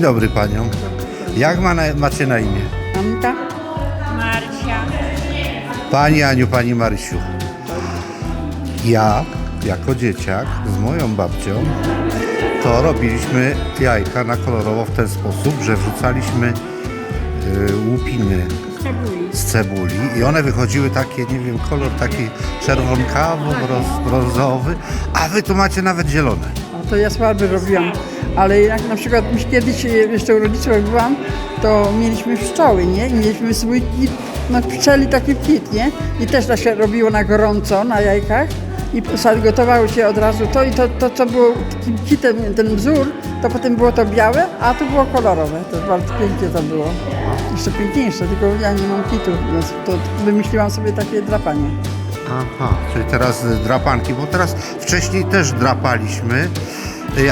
dobry paniom. Jak ma na, macie na imię? Anka? Marcia. Pani Aniu, pani Marysiu. Ja, jako dzieciak, z moją babcią, to robiliśmy jajka na kolorowo w ten sposób, że wrzucaliśmy y, łupiny z cebuli i one wychodziły takie, nie wiem, kolor taki czerwonkawo-brązowy, a wy tu macie nawet zielone. A to ja słaby robiłam. Ale jak na przykład już kiedyś e, jeszcze u rodziców byłam, to mieliśmy pszczoły, nie? I mieliśmy swój kit, no pszczeli taki kit, nie? I też to się robiło na gorąco, na jajkach. I gotowało się od razu to i to, to co było takim kitem, ten wzór, to potem było to białe, a to było kolorowe. To bardzo pięknie to było. Jeszcze piękniejsze, tylko ja nie mam kitu, więc to wymyśliłam sobie takie drapanie. Aha, czyli teraz drapanki, bo teraz wcześniej też drapaliśmy,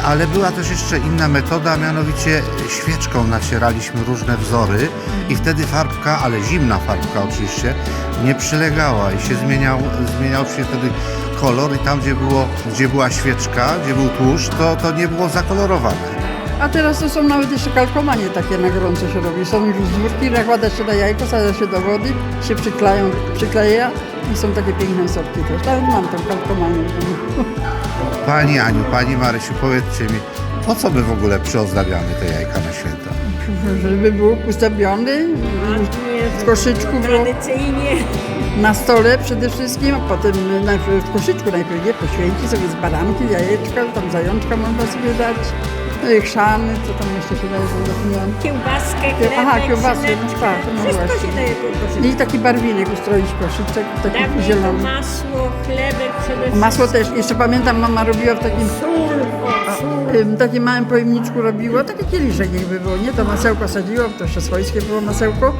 ale była też jeszcze inna metoda, mianowicie świeczką nacieraliśmy różne wzory i wtedy farbka, ale zimna farbka oczywiście, nie przylegała i się zmieniał, zmieniał się wtedy kolor i tam, gdzie, było, gdzie była świeczka, gdzie był tłuszcz, to, to nie było zakolorowane. A teraz to są nawet jeszcze kalkomanie takie na gorąco się robi. Są już wzórki, nakłada się na jajko, sadza się do wody, się przykleją, przykleja i są takie piękne sorki też. Nawet mam tam kalkomanie. w domu. Pani Aniu, Pani Marysiu, powiedzcie mi, po co my w ogóle przyozdabiamy te jajka na święta? Żeby był ustawiony, w koszyczku było, Tradycyjnie. na stole przede wszystkim, a potem najpierw w koszyczku najpierw nie poświęci sobie z baranki, jajeczka, tam zajączka można sobie dać, i chrzany, co tam jeszcze się daje, bo zapomniałam. Kiełbaskę, chlebek, Aha, kiełbasy, no tak, no Wszystko właśnie. się daje po prostu. I taki barwinek ustroić koszyczek, taki Dawniej to zielony. masło, chlebek przede wszystkim. Masło też, jeszcze pamiętam, mama robiła w takim Sól, o, sól. Ym, takim małym pojemniczku robiła, taki kieliszek jakby było, nie? To masełko sadziła, to jeszcze swojskie było masełko,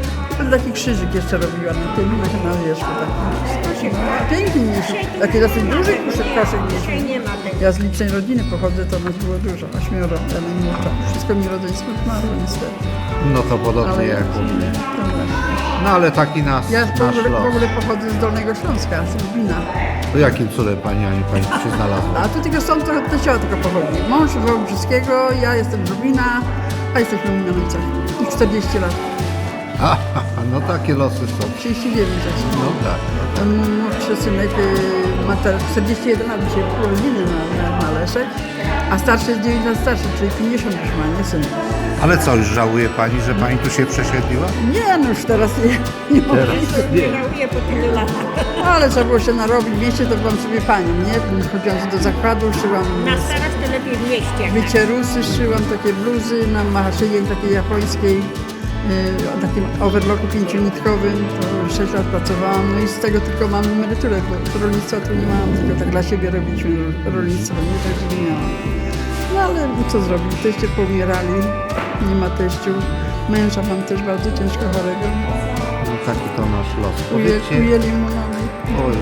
i taki krzyżyk jeszcze robiła na tym, na, na wierzchu taki. To się A Pięknie mieliśmy, taki dosyć duży koszyk, koszyk Dzisiaj mieliśmy. nie ma tego. Ja z licznej rodziny pochodzę, to nas było dużo, ośmioro, ja najmłodsza. Wszystko mi rodzeństwo zmarło niestety. No to podobnie Ale jak u mnie. No ale taki nas, Ja w nasz ogóle, w los. ogóle pochodzę z Dolnego Śląska, z Lubina. To jakim cudem Pani Aniu Pani się znalazła? A tu tylko stąd trochę teściowa tylko pochodzi. Mąż z Wałbrzyskiego, ja jestem z Lubina, a jesteśmy u Mianowicach. I 40 lat, Aha, no takie losy są. 39 jest. No tak. Ten młodszy synek y, ma teraz 41 lat, dzisiaj urodziny na, na, na Leszek, a starszy jest 9 lat starszy, czyli 50 już ma, nie syn. Ale co, już żałuje Pani, że Pani tu się przesiedliła? Nie, no już teraz nie, nie mogę. Nie żałuję po tylu latach. Ale trzeba było się narobić. W mieście to byłam sobie panią, nie? Chodziłam do zakładu, szyłam Na starość to lepiej w mieście. wycierusy, szyłam takie bluzy na maszynie takiej japońskiej, yy, o takim overlocku pięcionitkowym. To 6 lat pracowałam, no i z tego tylko mam emeryturę, bo rolnictwa tu nie mam, tylko tak dla siebie robiliśmy ro- rolnictwo, nie tak, żeby miałam. No ale co zrobić, teście poumierali, nie ma teściu. Męża mam też bardzo ciężko chorego. No taki to nasz los. Powiedzcie... ujęli mu oj,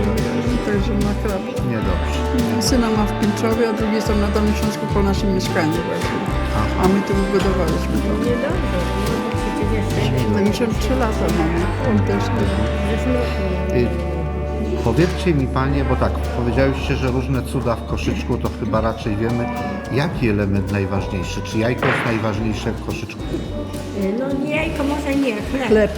Także ma krab. niedobrze. Syna ma w Pińczowie, a drugi są na Dolnym Śląsku po naszym mieszkaniu właśnie. Aha. A my tu wybudowaliśmy to. Niedobrze, no przecież jeszcze 93 lata mamy. On też. Y, Powiedzcie mi Panie, bo tak, powiedziałyście, że różne cuda w koszyczku, to chyba raczej wiemy, jaki element najważniejszy? Czy jajko jest najważniejsze w koszyczku? No nie jajko może nie, chleb. Chleb.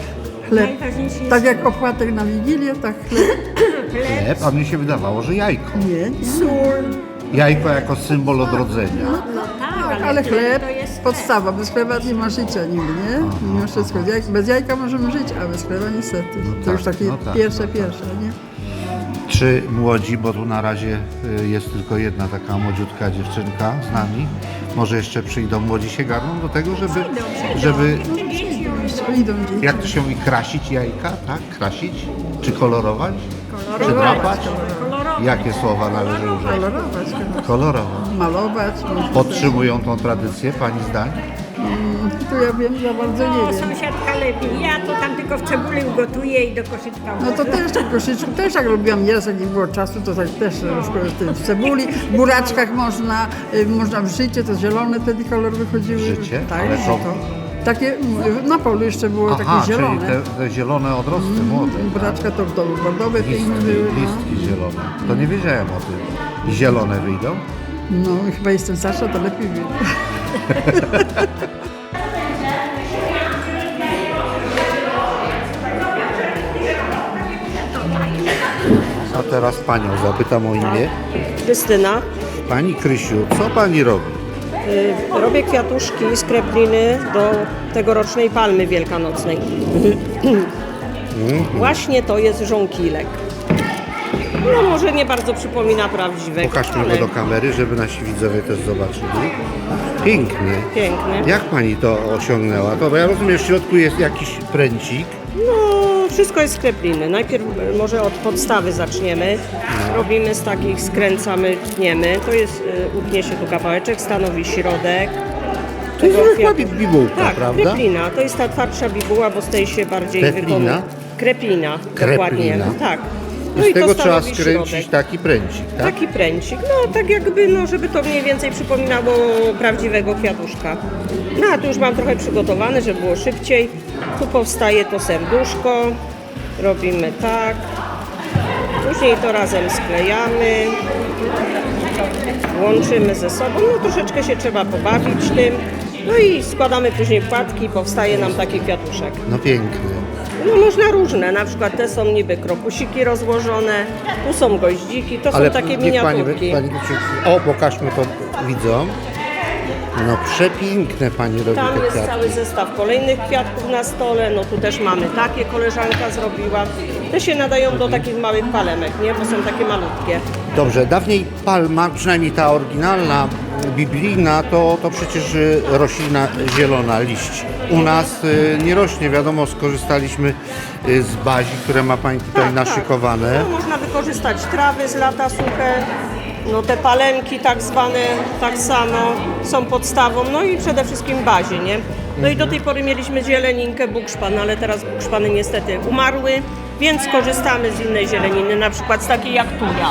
Chleb. Najważniejszy jest Tak jak opłatek na Wigilię, tak chleb. chleb, Chleb, a mnie się wydawało, że jajko. Nie, sól. Jajko jako symbol odrodzenia. No tak, Tak, ale chleb, to jest podstawa. Bez chleba nie ma życia nigdy, nie? Mimo wszystko. Jaj- Bez jajka możemy żyć, a bez chleba niestety. To tak, już takie no tak, pierwsze, no tak. pierwsze? Czy młodzi, bo tu na razie y, jest tylko jedna taka młodziutka dziewczynka z nami, może jeszcze przyjdą młodzi się garną do tego, żeby, żeby jak to się i krasić jajka, tak? Krasić? Czy kolorować? Czy Kolorować, drapać? kolorować. Jakie słowa należy użyć? Kolorować. Kolorować. malować. Podtrzymują tą tradycję, Pani zdań? Tu ja wiem, za bardzo No, nie wiem. sąsiadka lepiej. Ja to tam tylko w cebuli ugotuję i do koszyczka No to też tak koszyczku, też jak robiłam nieraz, jak nie było czasu, to tak też rozkładam w cebuli, w buraczkach można, y, można w życie, to zielone wtedy kolor wychodziły. Życie? Tak, Ale to- to... Takie, mm, na polu jeszcze było Aha, takie czyli zielone. te, te zielone odrosty młode. tak? Buraczka to, to bordowe piękne Listki, były. No. listki zielone. To nie wiedziałem o tym. I zielone wyjdą? no chyba jestem starsza, to lepiej wiem. A teraz panią zapytam o imię. Krystyna. Pani Krysiu, co pani robi? Y, Robię kwiatuszki z krepliny do tegorocznej palmy wielkanocnej. Właśnie to jest żonkilek. No może nie bardzo przypomina prawdziwego, Pokażmy ale go do kamery, żeby nasi widzowie też zobaczyli. Piękny. piękny. Jak pani to osiągnęła? To bo ja rozumiem, w środku jest jakiś pręcik. No wszystko jest z krepliny. Najpierw może od podstawy zaczniemy. Robimy z takich, skręcamy, tniemy. To jest, y, utnie się tu kawałeczek, stanowi środek. To jest tego zwykła kwiatu. bibułka, Tak, prawda? kreplina. To jest ta twardsza bibuła, bo z tej się bardziej Kreplina? wykonuje. Kreplina, dokładnie. Kreplina. Tak. I z to tego trzeba skręcić środek. taki pręcik, tak? Taki pręcik, no tak jakby, no żeby to mniej więcej przypominało prawdziwego kwiatuszka. No a tu już mam trochę przygotowane, żeby było szybciej. Tu powstaje to serduszko, robimy tak. Później to razem sklejamy, łączymy ze sobą, no troszeczkę się trzeba pobawić tym. No i składamy później płatki i powstaje nam taki kwiatuszek. No piękny. No można różne, na przykład te są niby krokusiki rozłożone, tu są goździki, to są takie niech pani, miniaturki. pani, o, pokażmy to widzom. No przepiękne pani robi Tam te jest kwiatki. cały zestaw kolejnych kwiatków na stole, no tu też mamy takie, koleżanka zrobiła. Te się nadają do takich małych palemek, nie? Bo są takie malutkie. Dobrze, dawniej palma, przynajmniej ta oryginalna, biblijna, to, to przecież y, roślina zielona, liść. U nas y, nie rośnie, wiadomo, skorzystaliśmy y, z bazi, które ma Pani tutaj Tak, naszykowane. No, można wykorzystać trawy z lata suche, no te palemki tak zwane tak samo są podstawą, no i przede wszystkim bazie, nie? No i do tej pory mieliśmy zieleninkę bukszpan, ale teraz bukszpany niestety umarły, więc korzystamy z innej zieleniny, na przykład z takiej jak tuja.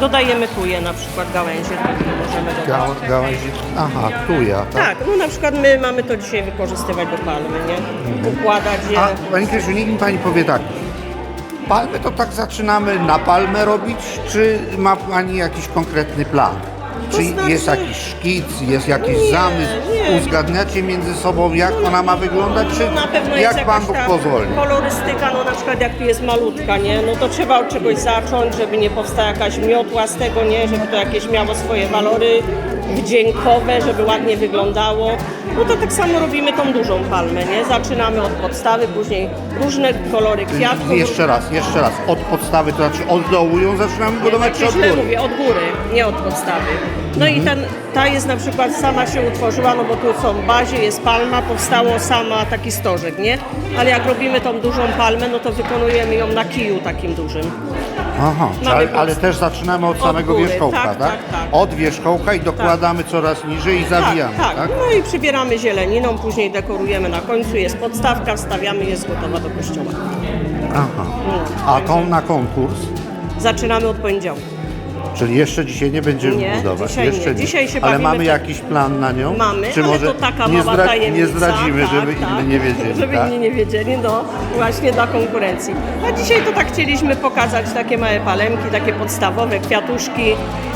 Dodajemy tuje na przykład gałęzie, możemy dodać. Gałęzi, aha, tuja, tak? Tak, no na przykład my mamy to dzisiaj wykorzystywać do palmy, nie? Układać je. A Pani Krysiu, niech mi Pani powie tak, palmy to tak zaczynamy na palmę robić, czy ma Pani jakiś konkretny plan? To Czy znaczy- jest jakiś szkic, jest jakiś Nie, zamysł, nie. uzgadniacie między sobą, jak ona ma wyglądać, czy na pewno jak jest Pan jakaś Bóg ta pozwoli? kolorystyka, no na przykład jak tu jest malutka, nie? No to trzeba od czegoś zacząć, żeby nie powstała jakaś miotła z tego, nie? Żeby to jakieś miało swoje walory wdziękowe, żeby ładnie wyglądało. No to tak samo robimy tą dużą palmę, nie? Zaczynamy od podstawy, później różne kolory kwiatków. Jeszcze raz, jeszcze raz, od podstawy, to znaczy od dołu ją zaczynamy budować, czy Nie, od źle góry? mówię, od góry, nie od podstawy. No i ten, ta jest na przykład sama się utworzyła, no bo tu są bazie, jest palma, powstało sama taki stożek, nie? Ale jak robimy tą dużą palmę, no to wykonujemy ją na kiju takim dużym. Aha, Mamy ale, ale też zaczynamy od od samego góry, wierzchołka, tak, tak? tak, tak. Od wierzchołka i dokładamy coraz niżej i zawijamy, tak, tak? tak. No i przybieramy zieleniną, później dekorujemy na końcu, jest podstawka, wstawiamy, jest gotowa do kościoła. Aha. A tą na konkurs, Zaczynamy od poniedziałku. Czyli jeszcze dzisiaj nie będziemy Nie, budować. dzisiaj jeszcze nie. Dzisiaj się Ale bawimy mamy w- jakiś plan na nią? Mamy, Czy ale może to taka nie, mała tajemnica. nie zdradzimy, tak, żeby tak, inni nie wiedzieli, Żeby tak? inni nie wiedzieli, no właśnie dla konkurencji. A dzisiaj to tak chcieliśmy pokazać takie małe palemki, takie podstawowe kwiatuszki.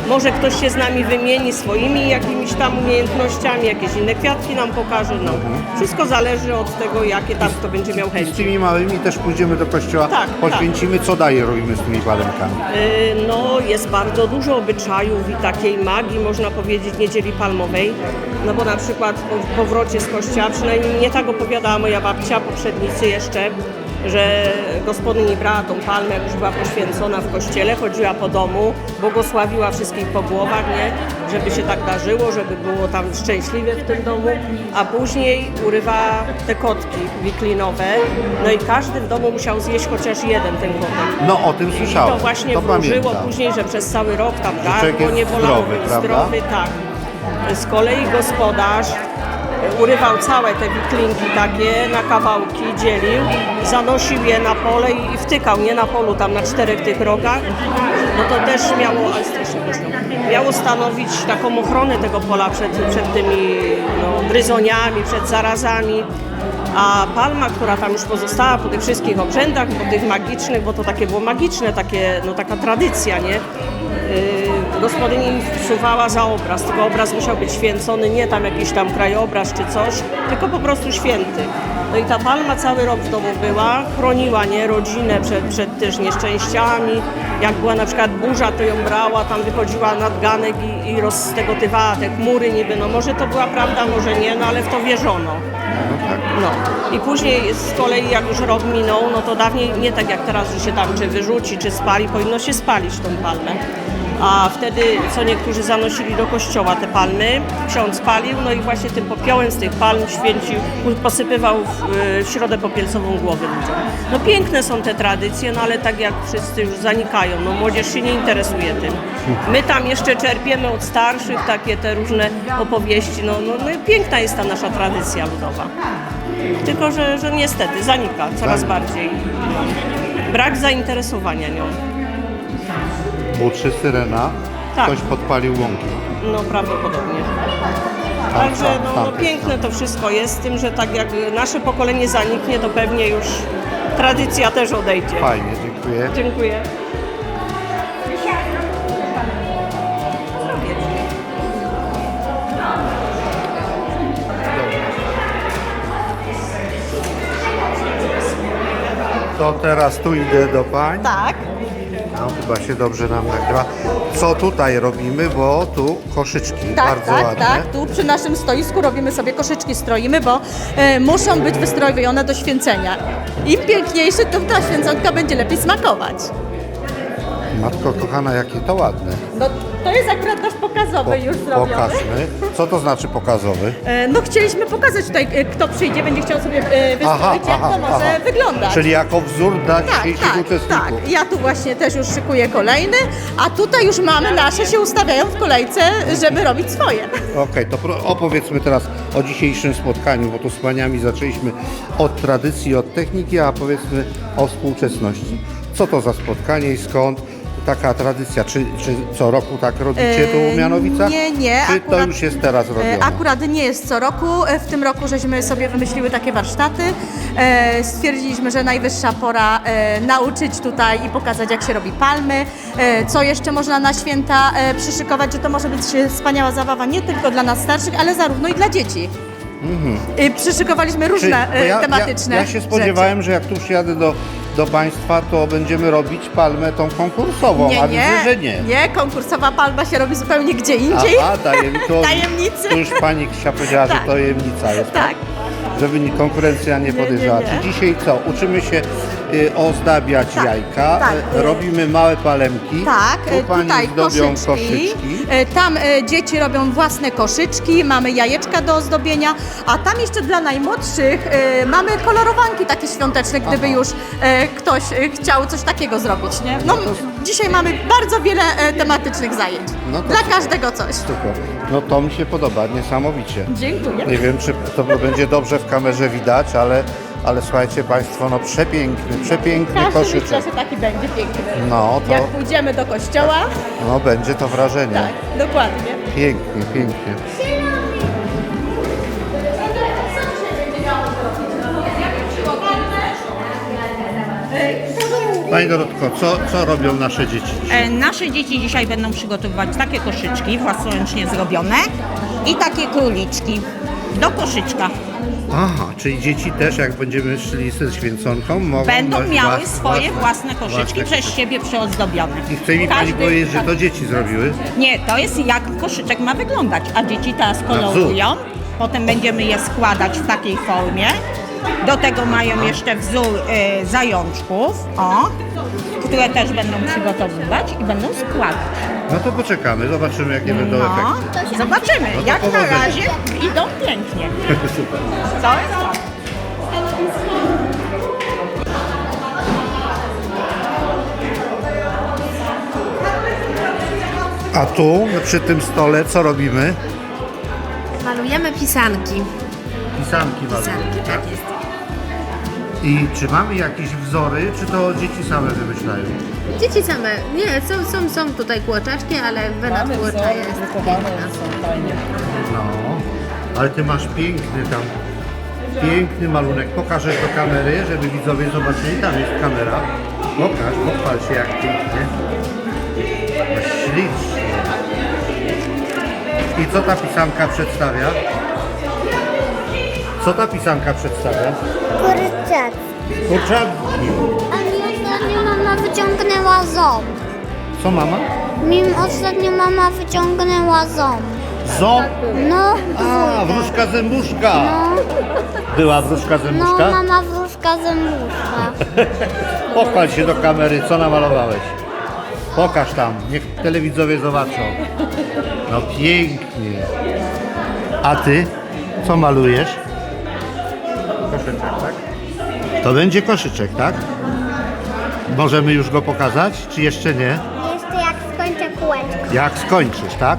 Może ktoś się z nami wymieni swoimi jakimiś tam umiejętnościami, jakieś inne kwiatki nam pokaże. No. Wszystko zależy od tego, jakie tam kto będzie miał Z chęć. tymi małymi też pójdziemy do kościoła, Tak, poświęcimy, co daje robimy z tymi palemkami. Y, No, jest bardzo dużo obyczajów i takiej magii, można powiedzieć, niedzieli palmowej. No bo na przykład po powrocie z kościoła, przynajmniej mnie tak opowiadała moja babcia, poprzednicy jeszcze, że gospodyni brała tą palmę, jak już była poświęcona w kościele, chodziła po domu, błogosławiła wszystkich po głowach, nie? Żeby się tak darzyło, żeby było tam szczęśliwie w tym domu, a później urywa te kotki wiklinowe, no i każdy w domu musiał zjeść chociaż jeden ten kotek. No o tym I słyszałem, to właśnie to wróżyło pamiętam. później, że przez cały rok tam gardło nie bolało, zdrowy, zdrowy, tak. Z kolei gospodarz urywał całe te wiklinki takie na kawałki, dzielił, zanosił je na pole i wtykał, nie na polu, tam na czterech tych rogach. No to też miało, miało stanowić taką ochronę tego pola przed, przed tymi no, gryzoniami, przed zarazami. A palma, która tam już pozostała po tych wszystkich obrzędach, po tych magicznych, bo to takie było magiczne, takie, no taka tradycja, nie? Yy, gospodyni wsuwała za obraz, tylko obraz musiał być święcony, nie tam jakiś tam krajobraz czy coś, tylko po prostu święty. No i ta palma cały rok w domu była, chroniła nie rodzinę przed, przed też nieszczęściami. Jak była na przykład burza, to ją brała, tam wychodziła nad ganek i, i rozstegotywała te chmury niby. No może to była prawda, może nie, no ale w to wierzono. No i później z kolei jak już rok minął, no to dawniej nie tak jak teraz, że się tam czy wyrzuci, czy spali, powinno się spalić tą palmę. A wtedy, co niektórzy zanosili do kościoła te palmy, ksiądz palił, no i właśnie tym popiołem z tych palm święcił, posypywał w, w środę popielcową głowy ludziom. No piękne są te tradycje, no ale tak jak wszyscy już zanikają, no młodzież się nie interesuje tym. My tam jeszcze czerpiemy od starszych takie te różne opowieści, no, no, no piękna jest ta nasza tradycja ludowa. Tylko, że, że niestety zanika coraz Zanika. bardziej. Brak zainteresowania nią. Buczy, syrena, Tak. ktoś podpalił łąki. No prawdopodobnie. Tam, Także tam, no, tam no, też. piękne to wszystko jest, z tym, że tak jak nasze pokolenie zaniknie, to pewnie już tradycja też odejdzie. Fajnie, dziękuję. Dziękuję. To teraz tu idę do pań. Tak, No, chyba się dobrze nam nagrywa. Co tutaj robimy, bo tu koszyczki tak, bardzo tak, ładne. tak. Tu przy naszym stoisku robimy sobie koszyczki, stroimy, bo e, muszą być wystrojone do święcenia. Im piękniejszy, tym ta święconka będzie lepiej smakować. Matko kochana, jakie to ładne. No to jest akurat nasz pokazowy już zrobiony. Pokażmy. Co to znaczy pokazowy? E, no chcieliśmy pokazać tutaj, e, kto przyjdzie, będzie chciał sobie e, jak to może wyglądać. Czyli jako wzór dla Tak, dzisiejszych tak, uczestników. tak. Ja tu właśnie też już szykuję kolejny, a tutaj już mamy nasze się ustawiają w kolejce, żeby robić swoje. Okej, to pro- opowiedzmy teraz o dzisiejszym spotkaniu, bo tu z paniami zaczęliśmy od tradycji, od techniki, a powiedzmy o współczesności. Co to za spotkanie i skąd taka tradycja? Czy, czy co roku tak robicie tu E, Mianowicach? nie, nie, Czy to akurat- już jest teraz robione? E, Akurat nie jest co roku. E, W tym roku żeśmy sobie wymyśliły takie warsztaty. E, Stwierdziliśmy, że najwyższa pora e, nauczyć tutaj i pokazać, jak się robi palmy. E, Co jeszcze można na święta e, przyszykować, że to może być e, wspaniała zabawa nie tylko dla nas starszych, ale zarówno i dla dzieci. E, Przyszykowaliśmy różne bo e, ja, tematyczne ja, ja się spodziewałem, że jak tu przyjadę do, do Państwa, to będziemy robić palmę tą konkursową, rzeczy. a Nie, widzę, że nie, nie. konkursowa palma się robi zupełnie gdzie indziej. A, a to, Tajemnicy. To już Pani Krzysia powiedziała, że Tak. to tajemnica jest. Tak. Żeby ni- konkurencja nie nie, podejrzała. nie. Czy dzisiaj co? Uczymy się y, ozdabiać Tak, jajka, tak. y, robimy małe palemki. Tak, tu Pani tutaj zdobią koszyczki. E, Tam e, dzieci robią własne koszyczki, mamy jajeczka do ozdobienia, a tam jeszcze dla najmłodszych e, mamy kolorowanki takie świąteczne, gdyby już e, ktoś e, chciał coś takiego zrobić, nie? No, dzisiaj mamy bardzo wiele e, tematycznych zajęć. No to dla super. każdego coś. Super. No to mi się podoba, niesamowicie. Dziękuję. Nie wiem, czy to będzie dobrze w kamerze widać, ale, ale słuchajcie Państwo, no przepiękny, przepiękny Każdy myślę, koszyczek. że taki będzie piękny. No to Jak pójdziemy do kościoła, no, będzie to wrażenie. tak, dokładnie. Pięknie, pięknie. Pani Dorotko, co, co robią nasze dzieci? E, Nasze dzieci dzisiaj będą przygotowywać takie koszyczki własnoręcznie zrobione i takie króliczki do koszyczka. Aha, czyli dzieci też, jak będziemy szli ze święconką, mogą Będą miały włas- swoje własne koszyczki własne przez siebie przyozdobione. I chce mi Pani Każdy- powiedzieć, że to dzieci zrobiły? Nie, to jest jak koszyczek ma wyglądać, a dzieci teraz kolorują. Potem będziemy je składać w takiej formie. Do tego mają jeszcze wzór e, zajączków, o, które też będą przygotowywać i będą składać. No to poczekamy, zobaczymy jakie będą No, efekty. zobaczymy. No to Jak na powodzenia. razie idą pięknie. Super. Jest to. A tu, przy tym stole, co robimy? Malujemy pisanki. Pisanki malujemy, Pisanki, tak? tak jest. I czy mamy jakieś wzory, czy to dzieci same wymyślają? Dzieci same, nie, są, są, są tutaj kłoczaczki, ale wena twórcza jest piękna. No, ale ty masz piękny tam, piękny malunek. Pokażesz do kamery, żeby widzowie zobaczyli, tam jest kamera. Pokaż, pochwal się jak pięknie. No, ślicznie. I co ta pisanka przedstawia? Co ta pisanka przedstawia? Kurczak. Kurczaki. A mi ostatnio mama wyciągnęła ząb. Co mama? Mi ostatnio mama wyciągnęła ząb. Ząb. No, A, wróżka zębuszka. no, Była wróżka no zębuszka? mama wróżka zębuszka. Pochwal się do kamery, co namalowałeś. Pokaż tam, niech telewidzowie zobaczą. No pięknie. A ty? Co malujesz? Koszyczek, tak? To będzie koszyczek, tak? Możemy już go pokazać, czy jeszcze nie? Jeszcze jak skończę kółeczko. Jak skończysz, tak?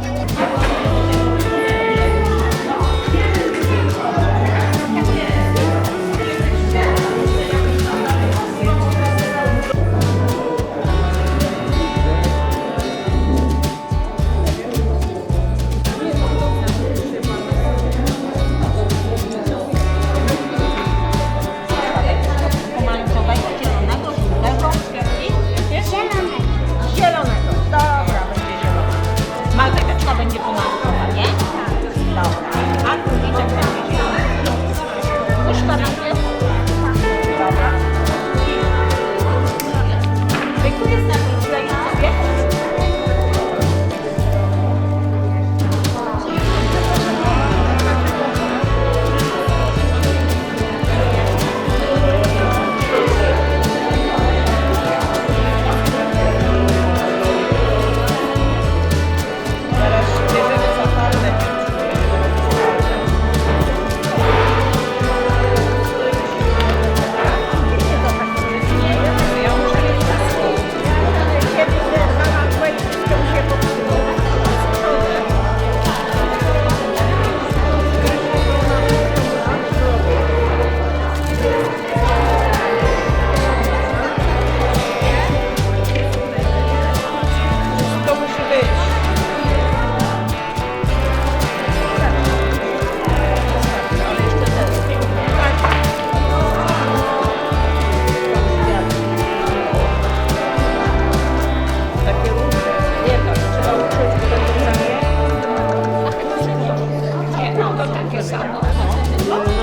No,